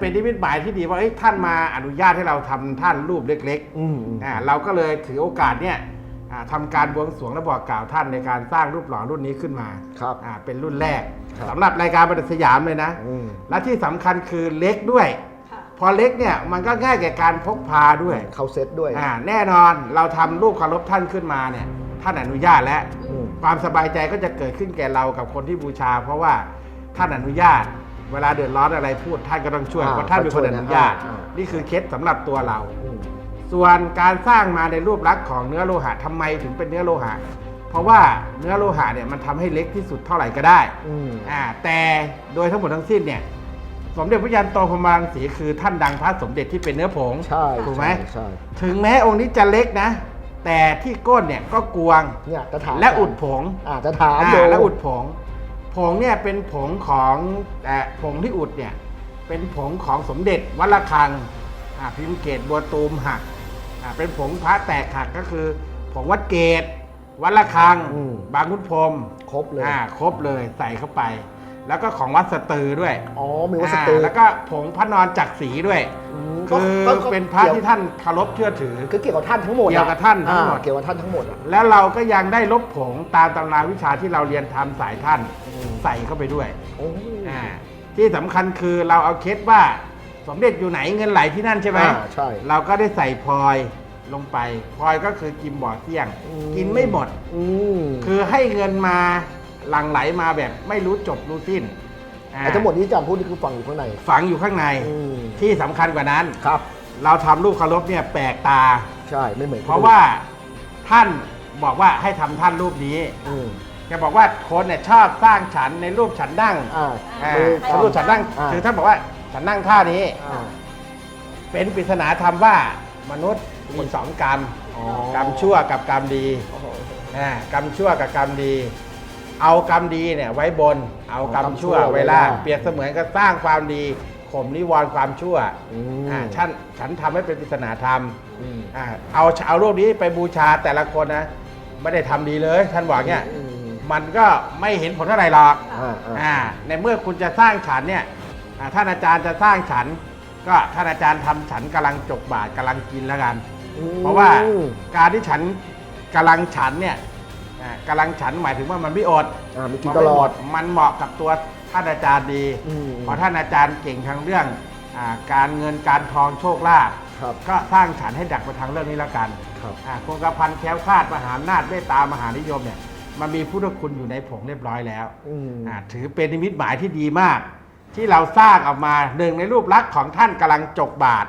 เป็นนิมิตหมายที่ดีว่าเอ้ยท่านมาอนุญาตให้เราทำท่านรูปเล็กอืมอืม ๆอ่าเราก็เลยถือโอกาสเนี่ยอ่าทำการบวงสรวงและบอกกล่าวท่านในการสร้างรูปหล่อรุ่นนี้ขึ้นมาครับอ่าเป็นรุ่นแรกครับ สำหรับรายการประดับสยามเลยนะ อืม และที่สำคัญคือเล็กด้วย ค่ะ พอเล็กเนี่ยมันก็ง่ายแก่การพกพาด้วยเข้าเซตด้วยอ่าแน่นอนเราทำรูปเคารพท่านขึ้นมาเนี่ยท่านอนุญาตแล้ว อืม ความสบายใจก็จะเกิดขึ้นแก่เรากับคนที่บูชา เพราะว่าท่านอนุญาต เวลาเดือดร้อนอะไรพูดท่านก็ต้องช่วยอ่าเพราะท่านเป็นคนอนุญาตอ่าอ่านี่คือเคล็ดสำหรับตัวเรา อืม ส่วนการสร้างมาในรูปลักษณ์ของเนื้อโลหะทำไมถึงเป็นเนื้อโลหะ เพราะว่าเนื้อโลหะเนี่ยมันทำให้เล็กที่สุดเท่าไหร่ก็ได้อืม อ่าแต่โดยทั้งหมดทั้งสิ้นเนี่ยสมเด็จพระยันโตพรหมรังสีคือท่านดังพระสมเด็จที่เป็นเนื้อผง ใช่ถูกไหม ใช่ถึงแม้องค์นี้จะเล็กนะ แต่ที่ก้นเนี่ยก็กวงเนี่ยจะถามและอุดผง อ่าจะถามอ่าดูและอุดผง ผงเนี่ยเป็นผงของแต่ผงที่อุดเนี่ยเป็นผงของสมเด็จวัดระฆังอ่าพิมพ์เกตบัวตูมหักอ่าเป็นผงพระแตกหักก็คือ ผงวัดเกตวัดระฆังอืมบางขุนพรหมครบเลยอ่าครบเลยใส่เข้าไป แล้วก็ของวัดสตือด้วยอ๋อมีวัสดุอ่าแล้วก็ผงพระนอนจักรีด้วยมคือก็ก็เป็นพระกี่ยวที่ท่านเคารพเชื่อถือ คือเกี่ยวกับท่านทั้งหมดอะเกี่ยวกับท่านทั้งหมด อ่าเกี่ยวกับท่านทั้งหมดอะ แล้วเราก็ยังได้ลบผงตามตำราวิชาที่เราเรียนทำสายท่านอืม ใส่เข้าไปด้วยโอ้อ่าที่สำคัญคือเราเอาเคสว่าสมเด็จอยู่ไหนเงินไหลที่นั่นใช่ไหม อ่าใช่ เราก็ได้ใส่พลอยลงไปพลอยก็คือกิมบ่อเสี่ยง อืม กินไม่หมด อืม คือให้เงินมา หลั่งไหลมาแบบไม่รู้จบรู้สิ้นอ่าไอ้ทั้งหมดที่อาจารย์พูดนี่คือฝังอยู่ข้างใน ฝังอยู่ข้างในอืม ที่สำคัญกว่านั้น ครับ เราทำรูปเคารพเนี่ยแปลกตา ใช่ไม่เหมือนเพราะว่าท่านบอกว่าให้ทำท่านรูปนี้อืมแกบอกว่าคนเนี่ยชอบสร้างฉันในรูปฉันนั่งอ่าอ่ามือฉันรูปฉันนั่งาคือท่านบอกว่าฉันนั่งท่านี้ อ่า เป็นปริศนาธรรมว่ามนุษย์มีสองกรรม อ๋อ กรรมชั่วกับกรรมดีโอ้โหอ่ากรรมชั่วกับกรรมดี เอากรรมดีเนี่ยไว้บน เอากรรมชั่วไว้ล่างเปรียบเสมือนกับสร้างความดีข่มนิวรณ์ความชั่วอืมอ่าฉันฉันทำให้เป็นปริศนาธรรมอืมอ่าเอาเอารูปนี้ไปบูชาแต่ละคนนะ ไม่ได้ทำดีเลยท่านบอกเนี่ยอืมมันก็ไม่เห็นผลเท่าไหร่หรอกอ่าอ่าอ่าในเมื่อคุณจะสร้างฉันเนี่ยอ่าท่านอาจารย์จะสร้างฉัน ก็ท่านอาจารย์ทำฉันกำลังจกบาทกำลังกินแล้วกันอืมเพราะว่าการที่ฉันกำลังฉันเนี่ยอ่า กำลังฉันหมายถึงว่ามันไม่อดอ่ามีกินตลอด มันเหมาะกับตัวท่านอาจารย์ดีอืมเพราะท่านอาจารย์เก่งทางเรื่องอาการเงินการทองโชคลาภครับก็สร้างฉันให้ดักไปทางเรื่องนี้แล้วกันครับ อ่าคงกระพันแคล้วคลาดมหาอำนาจเมตตามหานิยมเนี่ยมันมีพุทธคุณอยู่ในผงเรียบร้อยแล้ว อืม อ่าถือเป็นนิมิตหมายที่ดีมาก ที่เราสร้างออกมาหนึ่งในรูปลักษณ์ของท่านกำลังจกบาท